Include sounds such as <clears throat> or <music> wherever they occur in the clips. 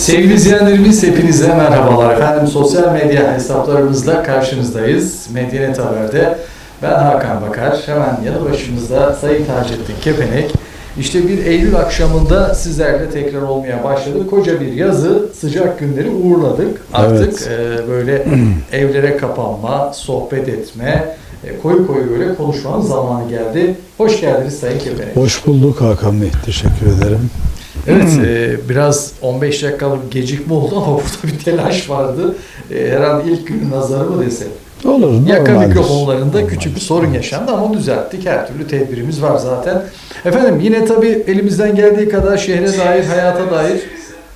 Sevgili izleyenlerimiz hepinize merhabalar. Efendim sosyal medya hesaplarımızla karşınızdayız. Medyanet Haber'de ben Hakan Bakar. Hemen yanı başımızda Sayın Taceddin Kepenek. İşte bir Eylül akşamında sizlerle tekrar olmaya başladı. Koca bir yazı, sıcak günleri uğurladık. Artık e, böyle <clears throat> evlere kapanma, sohbet etme, e, koyu koyu böyle konuşmanın zamanı geldi. Hoş geldiniz Sayın Kepenek. Hoş bulduk Hakan Bey. Teşekkür ederim. Evet, e, biraz 15 dakikalık gecikme oldu ama <laughs> burada bir telaş vardı. E, herhalde ilk günün nazarı mı desek. Olur. Yaka normaldir. mikrofonlarında Normaldir. küçük bir sorun yaşandı ama düzelttik. Her türlü tedbirimiz var zaten. Efendim yine tabii elimizden geldiği kadar şehre dair, hayata dair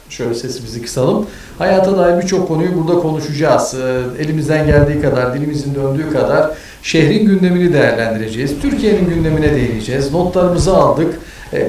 şöyle sesimizi kısalım. Hayata dair birçok konuyu burada konuşacağız. Elimizden geldiği kadar, dilimizin döndüğü kadar şehrin gündemini değerlendireceğiz. Türkiye'nin gündemine değineceğiz. Notlarımızı aldık.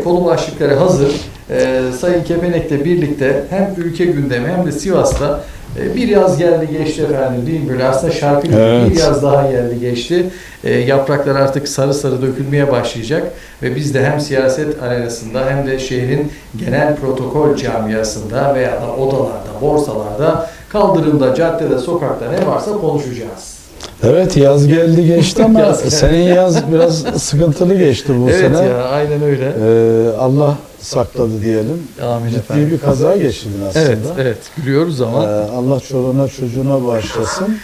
Konu başlıkları hazır. Ee, Sayın Kepenek'le birlikte hem ülke gündemi hem de Sivas'ta e, bir yaz geldi geçti efendim değil mi? Böyle aslında şarkı Evet. bir yaz daha geldi geçti. E, yapraklar artık sarı sarı dökülmeye başlayacak ve biz de hem siyaset arenasında hem de şehrin genel protokol camiasında veya da odalarda, borsalarda, kaldırımda, caddede, sokakta ne varsa konuşacağız. Evet yaz geldi geçti ama <laughs> Yaz senin yaz biraz sıkıntılı geçti bu evet sene. ya aynen öyle. Ee, Allah sakladı diyelim. Amin Ciddi efendim. bir kaza geçirdin aslında. Evet, evet. Gülüyoruz Ee, ama Allah çoluğuna çocuğuna bağışlasın.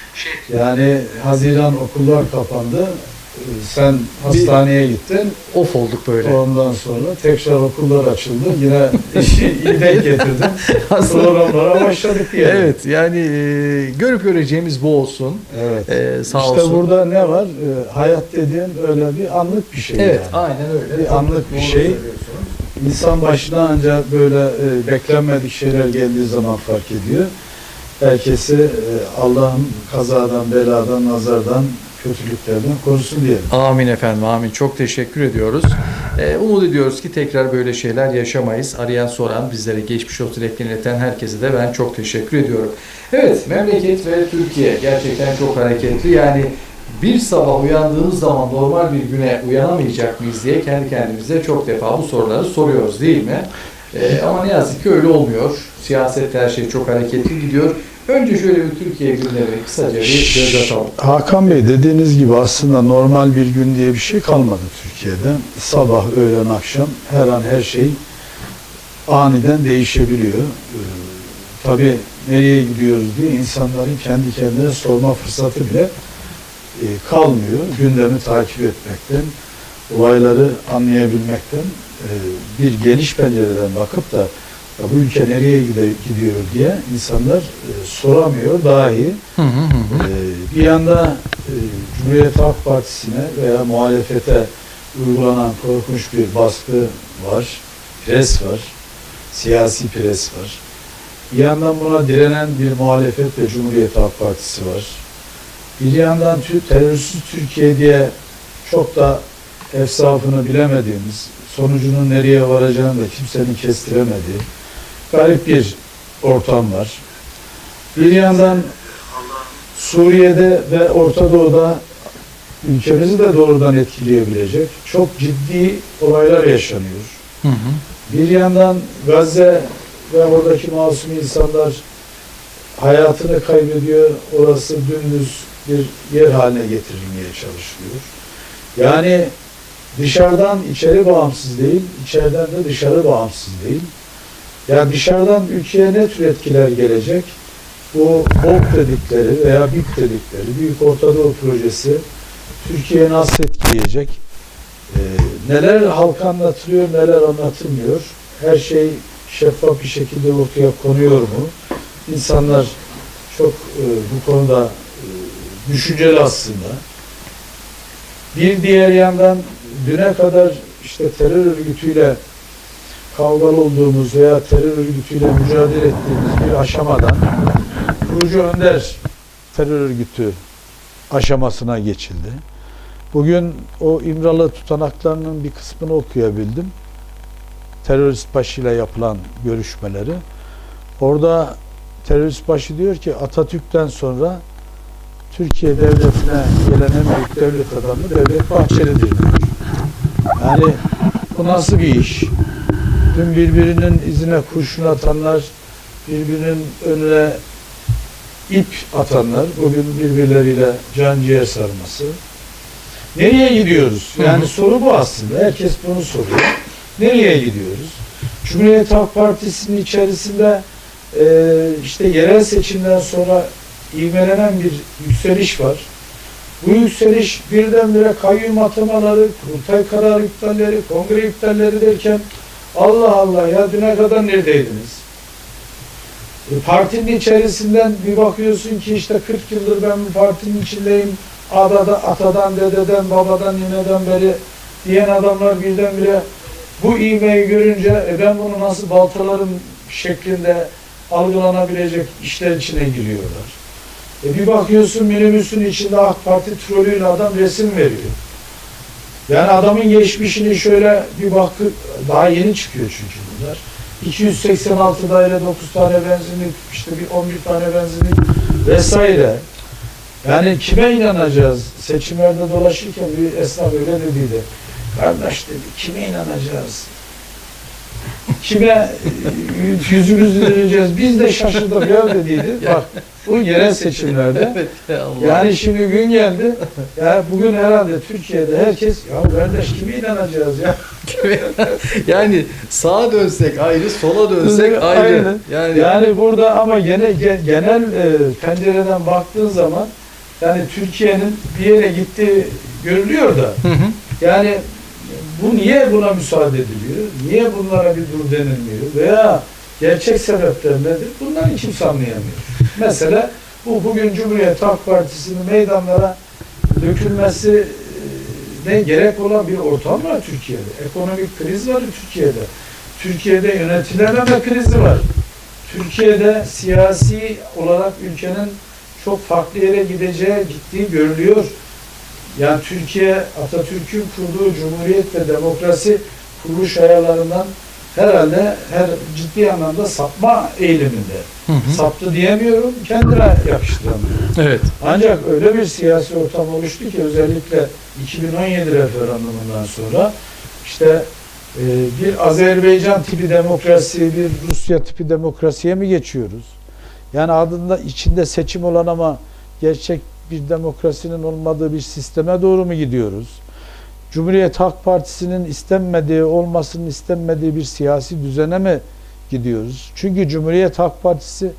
Yani Haziran okullar kapandı. Ee, Sen hastaneye gittin. of olduk böyle. Ondan sonra tekrar okullar açıldı. Yine <laughs> işi iyi denk getirdin. Programlara başladık diyelim. Evet yani e, görüp göreceğimiz bu olsun. Evet. E, sağ işte olsun. burada ne var? Ee, hayat dediğin öyle bir anlık bir şey. Evet, yani. aynen öyle. Bir anlık bir şey. söylüyorsunuz. İnsan başına ancak böyle e, beklenmedik şeyler geldiği zaman fark ediyor. Herkesi e, Allah'ın kazadan, beladan, nazardan, kötülüklerden korusun diyelim. Amin efendim, amin. Çok teşekkür ediyoruz. Ee, umut ediyoruz ki tekrar böyle şeyler yaşamayız. Arayan soran, bizlere geçmiş olsun dileklerini ileten herkese de ben çok teşekkür ediyorum. Evet, memleket ve Türkiye gerçekten çok hareketli. Yani bir sabah uyandığımız zaman normal bir güne uyanamayacak mıyız diye kendi kendimize çok defa bu soruları soruyoruz değil mi? Ee, ama ne yazık ki öyle olmuyor. Siyasette her şey çok hareketli gidiyor. Önce şöyle bir Türkiye gündemini kısaca bir göz atalım. Hakan Bey dediğiniz gibi aslında normal bir gün diye bir şey kalmadı Türkiye'de. Sabah, öğlen, akşam her an her şey aniden değişebiliyor. Ee, tabii nereye gidiyoruz diye insanların kendi kendine sorma fırsatı bile e, kalmıyor. Gündemi takip etmekten, olayları anlayabilmekten e, bir geniş pencereden bakıp da ya bu ülke nereye gidiyor diye insanlar e, soramıyor dahi. Hı hı hı. Bir yanda e, Cumhuriyet Halk Partisi'ne veya muhalefete uygulanan korkunç bir baskı var, pres var, siyasi pres var. Bir yandan buna direnen bir muhalefet ve Cumhuriyet Halk Partisi var. Bir yandan terörsüz Türkiye diye çok da efsafını bilemediğimiz, sonucunun nereye varacağını da kimsenin kestiremediği garip bir ortam var. Bir yandan Suriye'de ve Orta Doğu'da ülkemizi de doğrudan etkileyebilecek çok ciddi olaylar yaşanıyor. Hı hı. Bir yandan Gazze ve oradaki masum insanlar hayatını kaybediyor. Orası dümdüz bir yer haline getirilmeye çalışılıyor. Yani dışarıdan içeri bağımsız değil, içeriden de dışarı bağımsız değil. Yani dışarıdan ülkeye ne tür etkiler gelecek? Bu BOP dedikleri veya BIP dedikleri Büyük Orta Doğu Projesi Türkiye'yi nasıl etkileyecek? Ee, neler halka anlatılıyor, neler anlatılmıyor? Her şey şeffaf bir şekilde ortaya konuyor mu? İnsanlar çok e, bu konuda düşünceli aslında. Bir diğer yandan düne kadar işte terör örgütüyle kavgalı olduğumuz veya terör örgütüyle mücadele ettiğimiz bir aşamadan kurucu önder terör örgütü aşamasına geçildi. Bugün o İmralı tutanaklarının bir kısmını okuyabildim. Terörist başıyla yapılan görüşmeleri. Orada terörist başı diyor ki Atatürk'ten sonra Türkiye devletine gelen en büyük devlet adamı Devlet Bahçeli'dir diyor. Yani bu nasıl bir iş? Dün birbirinin izine kurşun atanlar birbirinin önüne ip atanlar, bugün birbirleriyle can ciğer sarması. Nereye gidiyoruz? Yani soru bu aslında. Herkes bunu soruyor. Nereye gidiyoruz? Cumhuriyet Halk Partisi'nin içerisinde e, işte yerel seçimden sonra ivmelenen bir yükseliş var. Bu yükseliş birdenbire kayyum atamaları, kurultay kararı iptalleri, kongre iptalleri derken Allah Allah ya düne kadar neredeydiniz? E, partinin içerisinden bir bakıyorsun ki işte 40 yıldır ben bu partinin içindeyim. Adada, atadan, dededen, babadan, nineden beri diyen adamlar birdenbire bu ivmeyi görünce e ben bunu nasıl baltalarım şeklinde algılanabilecek işler içine giriyorlar. E bir bakıyorsun minibüsün içinde AK Parti trolüyle adam resim veriyor. Yani adamın geçmişini şöyle bir bakı daha yeni çıkıyor çünkü bunlar. 286 daire 9 tane benzinlik işte bir 11 tane benzinlik vesaire. Yani kime inanacağız? Seçimlerde dolaşırken bir esnaf öyle dediydi. Kardeş dedi kime inanacağız? Kime yüzümüzü döneceğiz? Biz de şaşırdık ya dediydi. Bak bu yerel seçimlerde Evet yani şimdi gün geldi. Ya bugün herhalde Türkiye'de herkes ya kardeş kime inanacağız ya? yani sağa dönsek ayrı, sola dönsek ayrı. Aynen. Yani, Yani burada ama gene ge- genel e, pencereden baktığın zaman yani Türkiye'nin bir yere gittiği görülüyor da Hı hı. yani bu niye buna müsaade ediliyor? Niye bunlara bir dur denilmiyor? Veya gerçek sebepler nedir? Bunları kimse anlayamıyor. Mesela bu bugün Cumhuriyet Halk Partisi'nin meydanlara dökülmesi e, ne gerek olan bir ortam var Türkiye'de. Ekonomik kriz var Türkiye'de. Türkiye'de yönetilememe krizi var. Türkiye'de siyasi olarak ülkenin çok farklı yere gideceği, gittiği görülüyor. Yani Türkiye Atatürk'ün kurduğu cumhuriyet ve demokrasi kuruluş ayarlarından herhalde her ciddi anlamda sapma eğiliminde. Hı hı. Saptı diyemiyorum, kendine yakıştıramıyorum. Evet. Ancak öyle bir siyasi ortam oluştu ki özellikle 2017 referandumundan sonra işte e, bir Azerbaycan tipi demokrasi, bir Rusya tipi demokrasiye mi geçiyoruz? Yani adında içinde seçim olan ama gerçek bir demokrasinin olmadığı bir sisteme doğru mu gidiyoruz? Cumhuriyet Halk Partisi'nin istenmediği, olmasının istenmediği bir siyasi düzene mi gidiyoruz? Çünkü Cumhuriyet Halk Partisi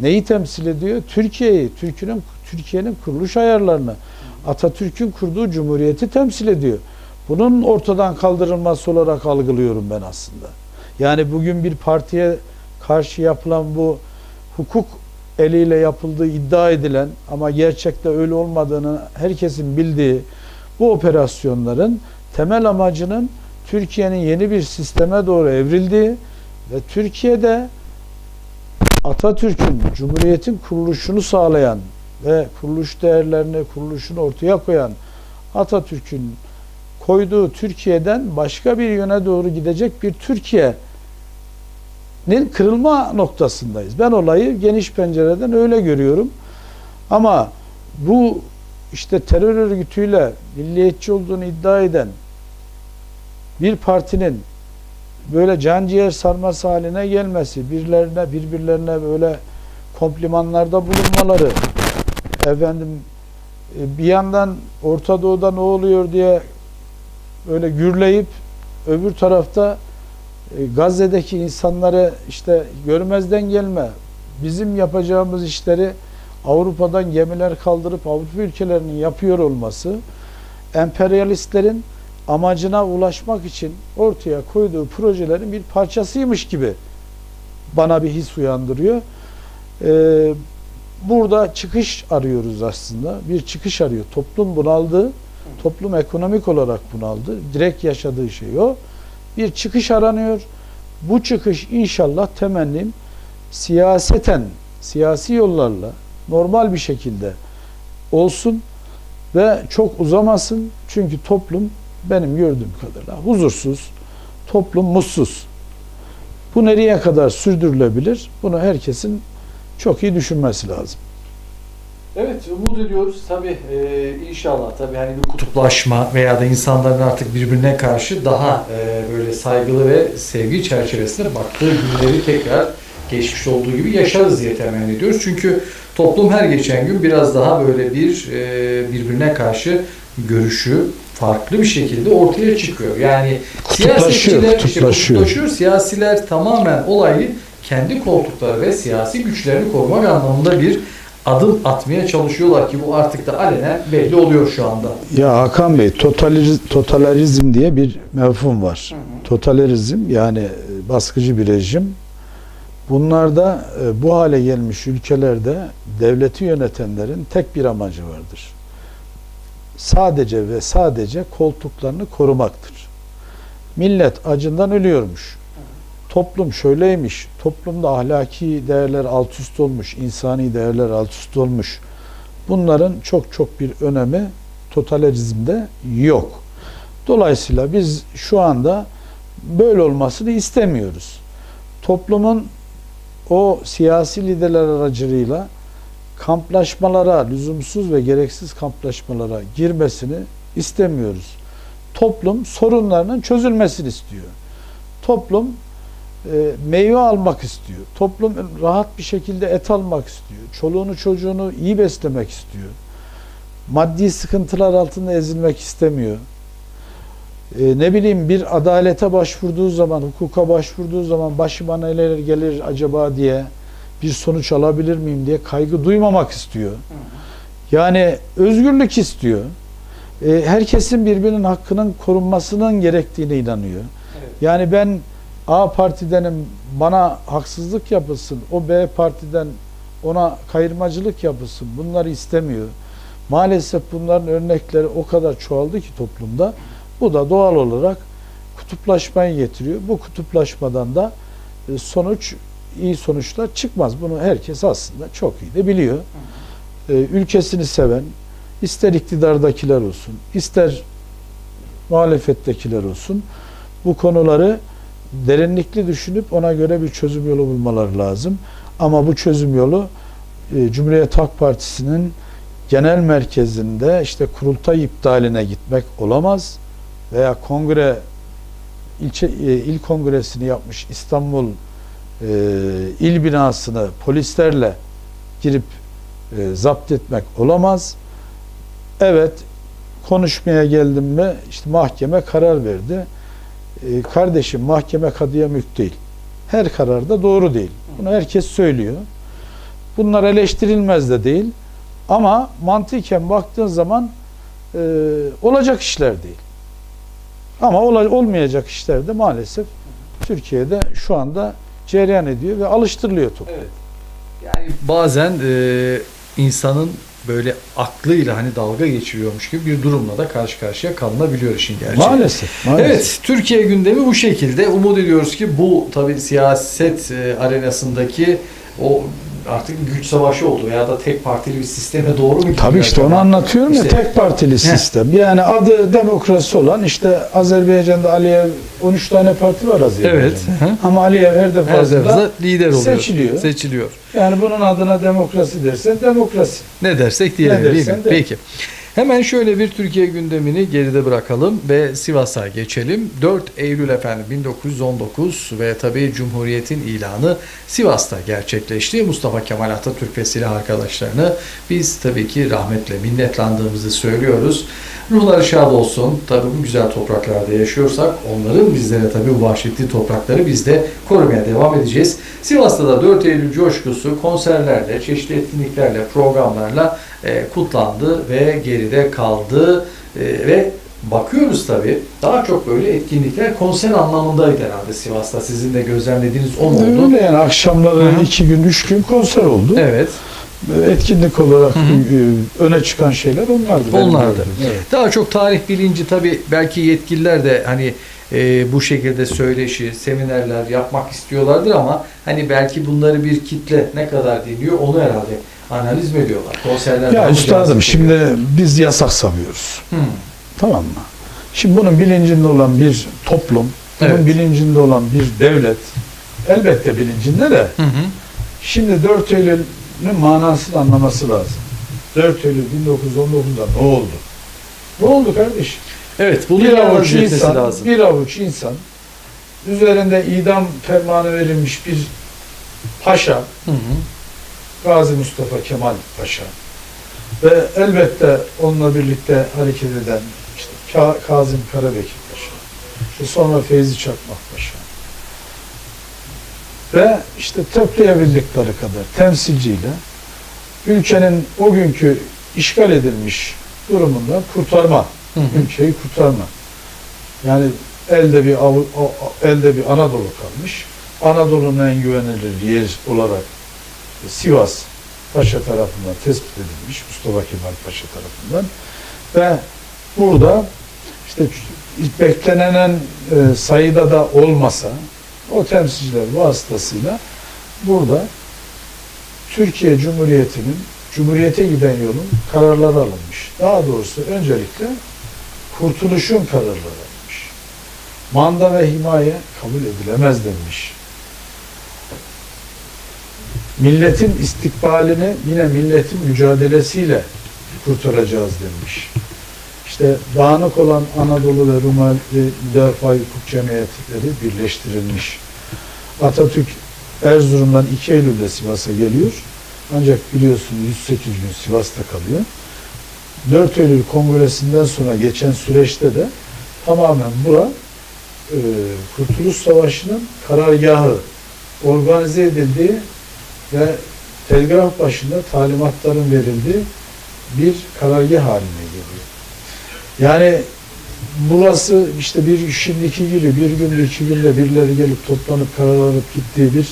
neyi temsil ediyor? Türkiye'yi, Türkiye'nin Türkiye'nin kuruluş ayarlarını, Atatürk'ün kurduğu cumhuriyeti temsil ediyor. Bunun ortadan kaldırılması olarak algılıyorum ben aslında. Yani bugün bir partiye karşı yapılan bu hukuk eliyle yapıldığı iddia edilen ama gerçekte öyle olmadığını herkesin bildiği bu operasyonların temel amacının Türkiye'nin yeni bir sisteme doğru evrildiği ve Türkiye'de Atatürk'ün Cumhuriyet'in kuruluşunu sağlayan ve kuruluş değerlerini, kuruluşunu ortaya koyan Atatürk'ün koyduğu Türkiye'den başka bir yöne doğru gidecek bir Türkiye'nin kırılma noktasındayız. Ben olayı geniş pencereden öyle görüyorum. Ama bu işte terör örgütüyle milliyetçi olduğunu iddia eden bir partinin böyle can ciğer sarması haline gelmesi, birilerine birbirlerine böyle komplimanlarda bulunmaları, efendim e, bir yandan Orta Doğu'da ne oluyor diye böyle gürleyip öbür tarafta Gazze'deki insanları işte görmezden gelme, bizim yapacağımız işleri Avrupa'dan gemiler kaldırıp Avrupa ülkelerinin yapıyor olması, emperyalistlerin amacına ulaşmak için ortaya koyduğu projelerin bir parçasıymış gibi bana bir his uyandırıyor. Ee, burada çıkış arıyoruz aslında. Bir çıkış arıyor. Toplum bunaldı. Toplum ekonomik olarak bunaldı. Direkt yaşadığı şey o. Bir çıkış aranıyor. Bu çıkış inşallah temennim siyaseten, siyasi yollarla normal bir şekilde olsun ve çok uzamasın. Çünkü toplum benim gördüğüm kadarıyla huzursuz, toplum mutsuz. Bu nereye kadar sürdürülebilir? Bunu herkesin çok iyi düşünmesi lazım. Evet umut ediyoruz tabi inşallah tabi hani bir kutuplaşma veya da insanların artık birbirine karşı daha e, böyle saygılı ve sevgi çerçevesinde baktığı günleri tekrar geçmişte olduğu gibi yaşarız diye temenni ediyoruz. Çünkü toplum her geçen gün biraz daha böyle bir e, birbirine karşı görüşü farklı bir şekilde ortaya çıkıyor. Yani Kutuplaşıyor, siyasetçiler işte kutuplaşıyor. kutuplaşıyor. Siyasiler tamamen olayı kendi koltukları ve siyasi güçlerini korumak anlamında bir adım atmaya çalışıyorlar ki bu artık da alenen belli oluyor şu anda. Ya Hakan Bey, totaliz- totalitarizm diye bir mefhum var. Totalitarizm yani e, baskıcı bir rejim. Bunlarda e, bu hale gelmiş ülkelerde devleti yönetenlerin tek bir amacı vardır. Sadece ve sadece koltuklarını korumaktır. Millet acından ölüyormuş. Toplum şöyleymiş. Toplumda ahlaki değerler alt üst olmuş, insani değerler alt üst olmuş. Bunların çok çok bir önemi totalitarizmde yok. Dolayısıyla biz şu anda böyle olmasını istemiyoruz. Toplumun o siyasi liderler aracılığıyla kamplaşmalara, lüzumsuz ve gereksiz kamplaşmalara girmesini istemiyoruz. Toplum sorunlarının çözülmesini istiyor. Toplum meyve almak istiyor. Toplum rahat bir şekilde et almak istiyor. Çoluğunu çocuğunu iyi beslemek istiyor. Maddi sıkıntılar altında ezilmek istemiyor. E, ne bileyim bir adalete başvurduğu zaman, hukuka başvurduğu zaman başıma neler gelir acaba diye bir sonuç alabilir miyim diye kaygı duymamak istiyor. Yani özgürlük istiyor. E, herkesin birbirinin hakkının korunmasının gerektiğine inanıyor. Yani ben A partidenim bana haksızlık yapılsın, o B partiden ona kayırmacılık yapılsın bunları istemiyor. Maalesef bunların örnekleri o kadar çoğaldı ki toplumda. Bu da doğal olarak kutuplaşmayı getiriyor. Bu kutuplaşmadan da e, sonuç iyi sonuçlar çıkmaz. Bunu herkes aslında çok iyi de biliyor. E, Ülkesini seven, ister iktidardakiler olsun, ister muhalefettekiler olsun bu konuları derinlikli düşünüp ona göre bir çözüm yolu bulmaları lazım. Ama bu çözüm yolu e, Cumhuriyet Halk Partisi'nin genel merkezinde işte kurultay iptaline gitmek olamaz veya kongre ilçe e, il kongresini yapmış İstanbul e, il binasını polislerle girip e, zapt etmek olamaz. Evet konuşmaya geldim mi işte mahkeme karar verdi. E, kardeşim mahkeme kadıya mülk değil. Her karar da doğru değil. Bunu herkes söylüyor. Bunlar eleştirilmez de değil. Ama mantıken baktığın zaman e, olacak işler değil. Ama ola- olmayacak işler de maalesef Türkiye'de şu anda cereyan ediyor ve alıştırılıyor toplum. Evet. Yani bazen e, insanın böyle aklıyla hani dalga geçiriyormuş gibi bir durumla da karşı karşıya kalınabiliyor işin gerçeği. Maalesef. maalesef. Evet, Türkiye gündemi bu şekilde. Umut ediyoruz ki bu tabii siyaset e, arenasındaki o artık güç savaşı oldu ya da tek partili bir sisteme doğru mu gidiyor? Tabii işte onu anlatıyorum ya İşte- tek partili sistem. Yani adı demokrasi olan işte Azerbaycan'da Aliyev 13 tane parti var Azerbaycan'da. Evet. hı. Ama Aliyev her Her defasında defasında lider oluyor. seçiliyor. Seçiliyor. yani bunun adına demokrasi dersen demokrasi. Ne dersek diyelim Ne değil mi? dersen de. Peki. Hemen şöyle bir Türkiye gündemini geride bırakalım ve Sivas'a geçelim. 4 Eylül efendim 1919 ve tabii Cumhuriyet'in ilanı Sivas'ta gerçekleşti. Mustafa Kemal Atatürk ve silah arkadaşlarını biz tabii ki rahmetle minnetlandığımızı söylüyoruz. Ruhları şad olsun. Tabii bu güzel topraklarda yaşıyorsak onların bizlere tabii bu vahşetli toprakları biz de korumaya devam edeceğiz. Sivas'ta da 4 Eylül coşkusu konserlerle, çeşitli etkinliklerle, programlarla e, kutlandı ve geride kaldı E, ve bakıyoruz tabii daha çok böyle etkinlikler konser anlamındaydı herhalde Sivas'ta. Sizin de gözlemlediğiniz o mu oldu? Öyle yani akşamları Hı hı. iki gün, üç gün konser oldu. Evet. Etkinlik olarak Hı hı. e, öne çıkan şeyler onlardı. Onlardı. Evet. Daha çok tarih bilinci tabii belki yetkililer de hani e, bu şekilde söyleşi, seminerler yapmak istiyorlardır ama hani belki bunları bir kitle ne kadar dinliyor onu herhalde analiz mi ediyorlar? Konserler Ya üstadım şimdi biz yasak savıyoruz. Hı. Tamam mı? Şimdi bunun bilincinde olan bir toplum, bunun Evet. bilincinde olan bir devlet elbette bilincinde de Hı hı. şimdi 4 Eylül'ün manasını anlaması lazım. 4 Eylül 1919'da ne oldu? Ne oldu kardeşim? Evet, bunu bir avuç insan, lazım. bir avuç insan üzerinde idam fermanı verilmiş bir Paşa, Hı hı. Gazi Mustafa Kemal Paşa ve elbette onunla birlikte hareket eden işte Ka- Kazım Karabekir Paşa, işte sonra Feyzi Çakmak Paşa ve işte toplayabildikleri kadar temsilciyle ülkenin o günkü işgal edilmiş durumundan kurtarma, Hı hı. ülkeyi kurtarma. Yani elde bir elde bir Anadolu kalmış. Anadolu'nun en güvenilir yer olarak Sivas Paşa tarafından tespit edilmiş. Mustafa Kemal Paşa tarafından. Ve burada işte beklenen e, sayıda da olmasa o temsilciler vasıtasıyla burada Türkiye Cumhuriyeti'nin Cumhuriyete giden yolun kararları alınmış. Daha doğrusu öncelikle kurtuluşun kararları alınmış. Manda ve himaye kabul edilemez denmiş. Milletin istikbalini yine milletin mücadelesiyle kurtaracağız denmiş. İşte dağınık olan Anadolu ve Rumeli Müdafaa Hukuk Cemiyetleri birleştirilmiş. Atatürk Erzurum'dan 2 Eylül'de Sivas'a geliyor. Ancak biliyorsunuz 108 gün Sivas'ta kalıyor. 4 Eylül Kongresi'nden sonra geçen süreçte de tamamen bura e, Kurtuluş Savaşı'nın karargahı organize edildiği ve telgraf başında talimatların verildiği bir karargah haline geliyor. Yani burası işte bir şimdiki gibi bir günde iki günde birileri gelip toplanıp karar alıp gittiği bir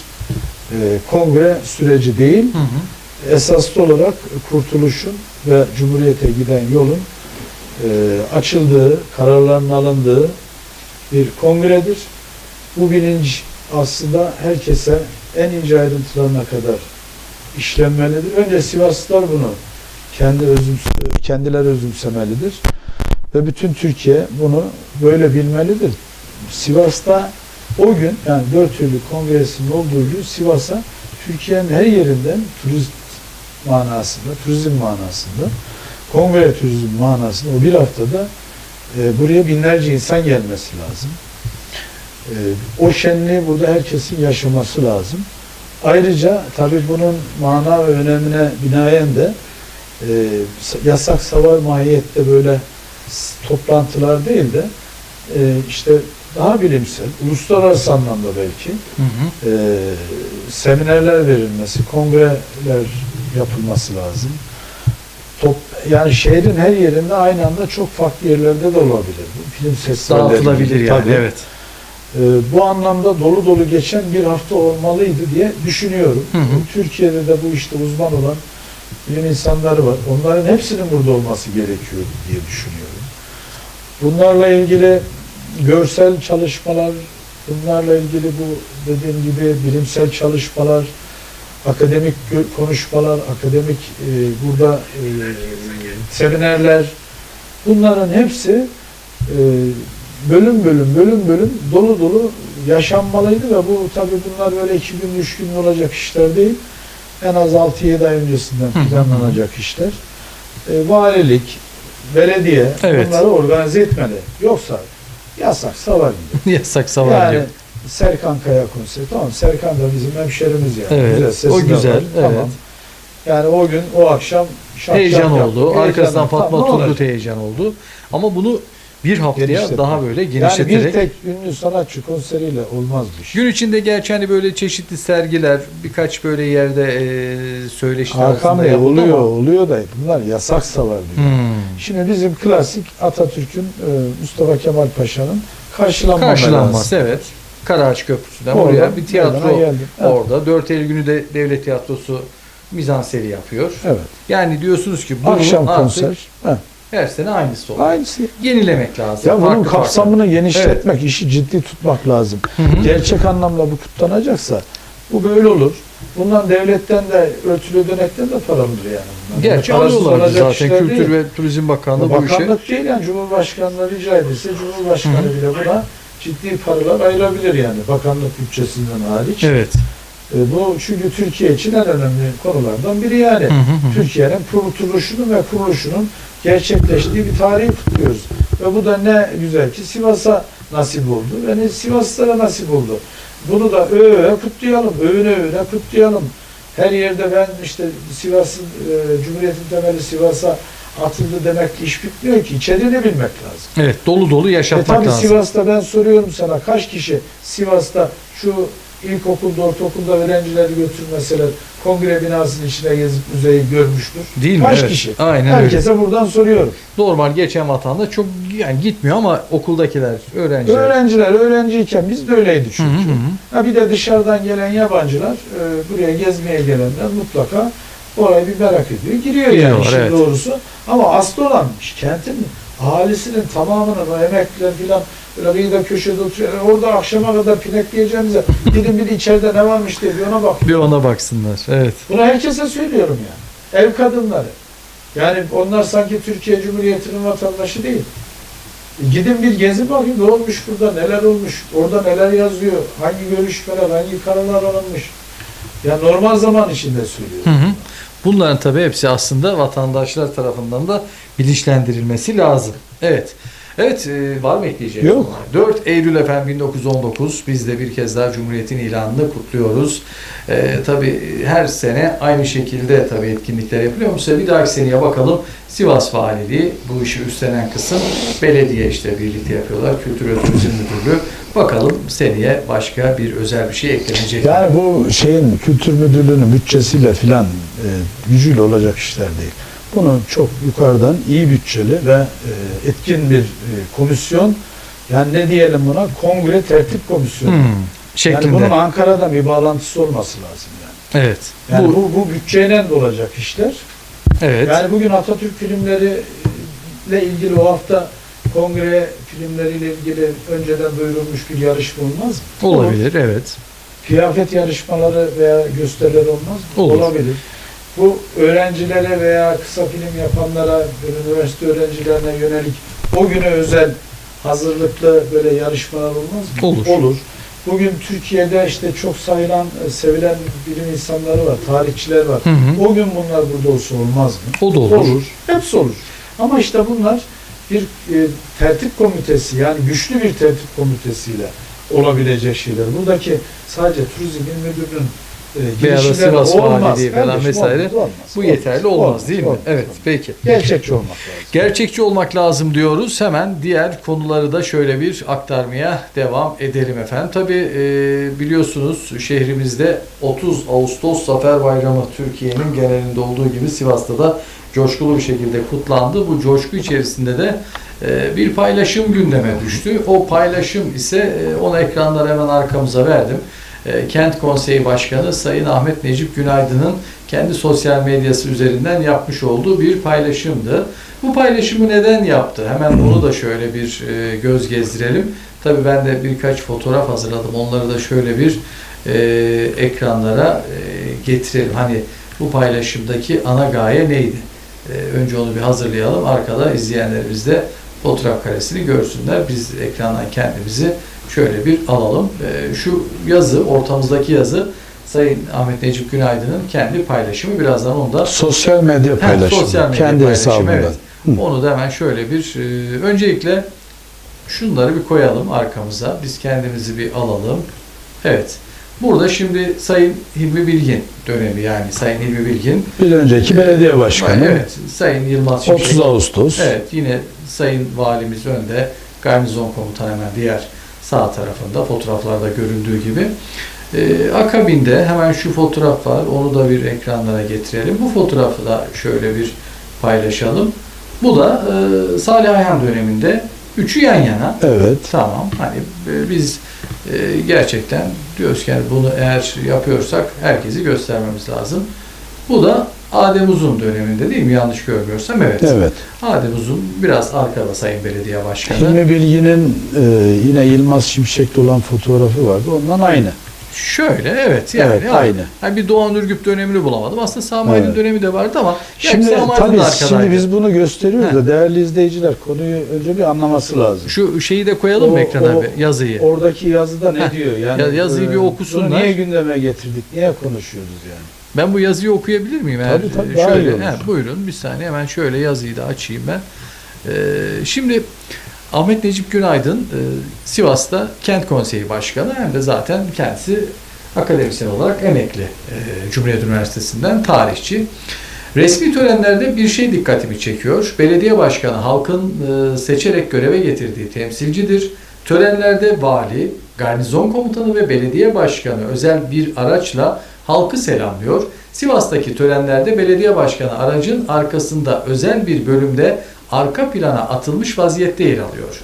e, kongre süreci değil. Hı hı. Esaslı olarak kurtuluşun ve cumhuriyete giden yolun e, açıldığı, kararların alındığı bir kongredir. Bu bilinç aslında herkese en ince ayrıntılarına kadar işlenmelidir. Önce Sivaslılar bunu kendi özümse, kendileri özümsemelidir. Ve bütün Türkiye bunu böyle bilmelidir. Sivas'ta o gün yani 4 Eylül Kongresi'nin olduğu gün Sivas'a Türkiye'nin her yerinden turist manasında, turizm manasında, kongre turizm manasında o bir haftada e, buraya binlerce insan gelmesi lazım. E, o şenliği burada herkesin yaşaması lazım. Ayrıca tabii bunun mana ve önemine binaen de e, yasak savar mahiyette böyle toplantılar değil de e, işte daha bilimsel, uluslararası anlamda belki Hı hı. e, seminerler verilmesi, kongreler yapılması lazım. Top, yani şehrin her yerinde aynı anda çok farklı yerlerde de olabilir. Bu film festivalleri Dağıtılabilir yani. Tabii. Evet. E, bu anlamda dolu dolu geçen bir hafta olmalıydı diye düşünüyorum. Hı hı. Türkiye'de de bu işte uzman olan bilim insanları var. Onların hepsinin burada olması gerekiyor diye düşünüyorum. Bunlarla ilgili görsel çalışmalar, bunlarla ilgili bu dediğim gibi bilimsel çalışmalar, akademik konuşmalar, akademik e, burada e, seminerler, bunların hepsi e, bölüm bölüm bölüm bölüm dolu dolu yaşanmalıydı ve bu tabii bunlar böyle iki gün üç gün olacak işler değil. En az 6-7 ay öncesinden planlanacak işler. E, valilik, belediye Evet. bunları organize etmeli. Yoksa yasak savar. <laughs> Yasak savar Yani gibi. Serkan Kaya konseri. Tamam Serkan da bizim hemşerimiz yani. Evet, Güzel, sesi o güzel, var. evet. Tamam. Yani o gün, o akşam Heyecan oldu. Heyecan Arkasından. Fatma Tamam, Turgut heyecan oldu. Ama bunu bir haftaya daha böyle Yani bir genişleterek tek ünlü sanatçı konseriyle olmaz bu iş. Gün içinde gerçi hani böyle çeşitli sergiler, birkaç böyle yerde e, söyleşiler Hakan Bey oluyor, ama- oluyor da bunlar yasak savar diyor. Hmm. Şimdi bizim klasik Atatürk'ün e, Mustafa Kemal Paşa'nın karşılanma Karşılanması evet. Karaağaç Köprüsü'nden Oradan oraya bir tiyatro geldi. Evet. orada. 4 Eylül günü de devlet tiyatrosu mizanseri yapıyor. Evet. Yani diyorsunuz ki bunun Akşam artık konser. Heh. Her sene aynısı oluyor. Aynısı. Yenilemek lazım. Ya bunun Farklı farklı. kapsamını genişletmek, işi ciddi tutmak lazım. Hı hı. Gerçek anlamda bu kutlanacaksa bu böyle olur. Bundan devletten de örtülü ödenekten de para alır yani. Bunlar. Gerçi Yani alıyorlar zaten Kültür değil. ve Turizm Bakanlığı bu işe. Bakanlık değil yani Cumhurbaşkanlığı rica edilse Cumhurbaşkanı hı. bile buna ciddi paralar ayırabilir yani bakanlık bütçesinden hariç. Evet. E, bu çünkü Türkiye için en önemli konulardan biri yani. Türkiye'nin kuruluşunun ve kuruluşunun gerçekleştiği bir tarihi kutluyoruz. Ve bu da ne güzel ki Sivas'a nasip oldu. Ve Sivaslılara nasip oldu. Bunu da öve kutlayalım, övüne övüne kutlayalım. Her yerde ben işte Sivas'ın, e, Cumhuriyet'in temeli Sivas'a atıldı demek iş bitmiyor ki. İçeriğini bilmek lazım. Evet dolu dolu E yaşatmak tabii lazım. Sivas'ta ben soruyorum sana kaç kişi Sivas'ta şu ilkokulda, ortaokulda öğrencileri götürmeseler kongre binasının içine gezip müzeyi görmüştür. Değil mi? Kaç evet. kişi? Aynen öyle. Herkese buradan soruyorum. Normal geçen vatanda çok yani gitmiyor ama okuldakiler, öğrenciler. Öğrenciler öğrenciyken biz de öyleydi Hı çünkü. hı hı. Ha bir de dışarıdan gelen yabancılar e, buraya gezmeye gelenler mutlaka orayı bir merak ediyor. Giriyor yani Giriyorlar, işin evet. doğrusu. Ama asıl olan kentin ahalisinin tamamının o emekliler filan böyle kıyıda köşede oturuyor. E, Orada akşama kadar pinekleyeceğimize gidin bir de içeride ne varmış diye bir ona bak. Bir ona baksınlar. Evet. Bunu herkese söylüyorum yani. Ev kadınları. Yani onlar sanki Türkiye Cumhuriyeti'nin vatandaşı değil. E, Gidin bir gezi bakın ne olmuş burada, neler olmuş, orada neler yazıyor, hangi görüşmeler, hangi kararlar alınmış. Ya normal zaman içinde söylüyorum. Hı hı. Bunların tabii hepsi aslında vatandaşlar tarafından da bilinçlendirilmesi lazım. Evet. Evet, e, var mı ekleyeceğiniz? Yok. 4 Eylül efendim 1919 biz de bir kez daha Cumhuriyet'in ilanını kutluyoruz. E, tabii her sene aynı şekilde tabii etkinlikler yapılıyor mu? Bir dahaki seneye bakalım. Sivas Valiliği bu işi üstlenen kısım belediye işte birlikte yapıyorlar. Kültür ve Turizm Müdürlüğü. Bakalım seneye başka bir özel bir şey eklenecek. Yani bu şeyin kültür müdürlüğünün bütçesiyle filan e, gücüyle olacak işler değil. Bunu çok yukarıdan iyi bütçeli ve e, etkin bir e, komisyon yani ne diyelim buna kongre tertip komisyonu. Hmm, Yani şeklinde. bunun Ankara'da bir bağlantısı olması lazım yani. evet. Yani bu, bu, bu bütçeyle de olacak işler. evet. Yani bugün Atatürk filmleri ile ilgili o hafta kongre filmleriyle ilgili önceden duyurulmuş bir yarışma olmaz mı? Olur. olabilir. Evet. Kıyafet yarışmaları veya gösteriler olmaz mı? Olur. Olabilir. Bu öğrencilere veya kısa film yapanlara, üniversite öğrencilerine yönelik o güne özel hazırlıklı böyle yarışmalar olmaz mı? Olur. Olur. Bugün Türkiye'de işte çok sayılan, e, sevilen bilim insanları var, tarihçiler var. Hı hı. O gün bunlar burada olsa olmaz mı? O da olur. Hepsi olur. Ama işte bunlar bir e, tertip komitesi yani güçlü bir tertip komitesiyle olabilecek şeyler. Buradaki sadece turizm il müdürünün e, Veya girişimleri Sivas olmaz. Valiliği falan Kardeşim, vesaire. olmaz, olmaz. Bu Olmaz. yeterli olmaz, değil mi? olmaz, evet, olmaz. peki. Gerçekçi olmak lazım. Gerçekçi olmak lazım diyoruz. Hemen diğer konuları da şöyle bir aktarmaya devam edelim efendim. Tabii e, biliyorsunuz şehrimizde 30 Ağustos Zafer Bayramı Türkiye'nin genelinde olduğu gibi Sivas'ta da coşkulu bir şekilde kutlandı. Bu coşku içerisinde de e, bir paylaşım gündeme düştü. O paylaşım ise e, onu ekranlara hemen arkamıza verdim. E, Kent Konseyi Başkanı Sayın Ahmet Necip Günaydın'ın kendi sosyal medyası üzerinden yapmış olduğu bir paylaşımdı. Bu paylaşımı neden yaptı? Hemen bunu da şöyle bir e, göz gezdirelim. Tabii ben de birkaç fotoğraf hazırladım. Onları da şöyle bir e, ekranlara getirelim. Hani bu paylaşımdaki ana gaye neydi? Önce onu bir hazırlayalım. Arkada izleyenlerimiz de fotoğraf karesini görsünler. Biz ekrandan kendimizi şöyle bir alalım. E, şu yazı, ortamızdaki yazı Sayın Ahmet Necip Günaydın'ın kendi paylaşımı. Birazdan onu da Sosyal medya Ha, paylaşımı. sosyal medya kendi hesabından. evet. Hı. Onu da hemen şöyle bir e, öncelikle şunları bir koyalım arkamıza. Biz kendimizi bir alalım. Evet. Burada şimdi Sayın Hilmi Bilgin dönemi yani Sayın Hilmi Bilgin. Bir önceki belediye başkanı. Evet. Sayın Yılmaz 30 Şimşek. Ağustos. Evet. Yine Sayın Valimiz önde. Garnizon komutanı hemen diğer sağ tarafında fotoğraflarda göründüğü gibi. Ee, akabinde hemen şu fotoğraf var. Onu da bir ekranlara getirelim. Bu fotoğrafı da şöyle bir paylaşalım. Bu da e, Salih Ayhan döneminde üçü yan yana. Evet. Tamam. Hani e, biz e, gerçekten diyoruz ki yani bunu eğer yapıyorsak herkesi göstermemiz lazım. Bu da Adem Uzun döneminde değil mi? Yanlış görmüyorsam evet. Evet. Adem Uzun biraz arkada Sayın Belediye Başkanı. Hilmi Bilgin'in e, yine Yılmaz Şimşek'te olan fotoğrafı vardı. Ondan aynı. Şöyle evet yani. evet, aynı. Yani bir Doğan Ürgüp dönemini bulamadım. Aslında Samail'in Evet. dönemi de vardı ama Şimdi Samail'in tabii şimdi biz bunu gösteriyoruz da değerli izleyiciler konuyu önce bir anlaması lazım. Şu şeyi de koyalım mı O- ekrana o- bir yazıyı? Oradaki yazıda ne Heh. diyor? Yani Ya- yazıyı bir e, okusunlar. Bunu niye gündeme getirdik? Niye konuşuyoruz yani? Ben bu yazıyı okuyabilir miyim? Eğer, Tabii, tabii, e, şöyle, he, buyurun bir saniye hemen şöyle yazıyı da açayım ben. Ee, şimdi Ahmet Necip Günaydın e, Sivas'ta Kent Konseyi Başkanı hem de zaten kendisi akademisyen olarak emekli e, Cumhuriyet Üniversitesi'nden tarihçi. Resmi törenlerde bir şey dikkatimi çekiyor. Belediye başkanı halkın e, seçerek göreve getirdiği temsilcidir. Törenlerde vali, garnizon komutanı ve belediye başkanı özel bir araçla halkı selamlıyor. Sivas'taki törenlerde belediye başkanı aracın arkasında özel bir bölümde arka plana atılmış vaziyette yer alıyor.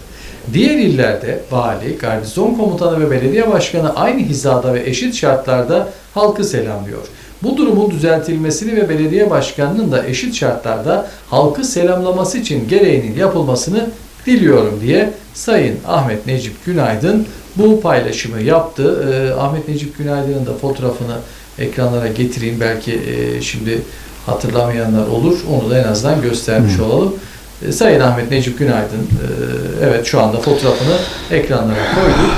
Diğer illerde vali, garnizon komutanı ve belediye başkanı aynı hizada ve eşit şartlarda halkı selamlıyor. Bu durumun düzeltilmesini ve belediye başkanının da eşit şartlarda halkı selamlaması için gereğinin yapılmasını diliyorum diye Sayın Ahmet Necip Günaydın bu paylaşımı yaptı. Ee, Ahmet Necip Günaydın'ın da fotoğrafını ekranlara getireyim. Belki e, şimdi hatırlamayanlar olur. Onu da en azından göstermiş Hı. olalım. E, Sayın Ahmet Necip Günaydın e, evet şu anda fotoğrafını ekranlara koyduk.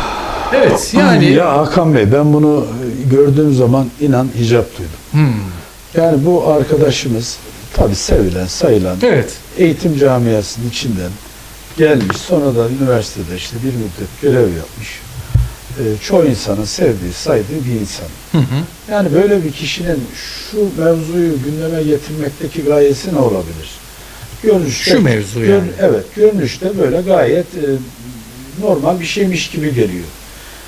Evet yani ya Hakan Bey ben bunu gördüğüm zaman inan hicap duydum. Hmm, Yani bu arkadaşımız tabi sevilen, sayılan evet eğitim camiasının içinden gelmiş. Sonra da üniversitede işte bir müddet görev yapmış. Ee, çoğu insanın sevdiği, saydığı bir insan. Hı hı. Yani böyle bir kişinin şu mevzuyu gündeme getirmekteki gayesi ne olabilir? Görünüşte, Şu mevzu gör- yani. evet, görünüşte böyle gayet e, normal bir şeymiş gibi geliyor.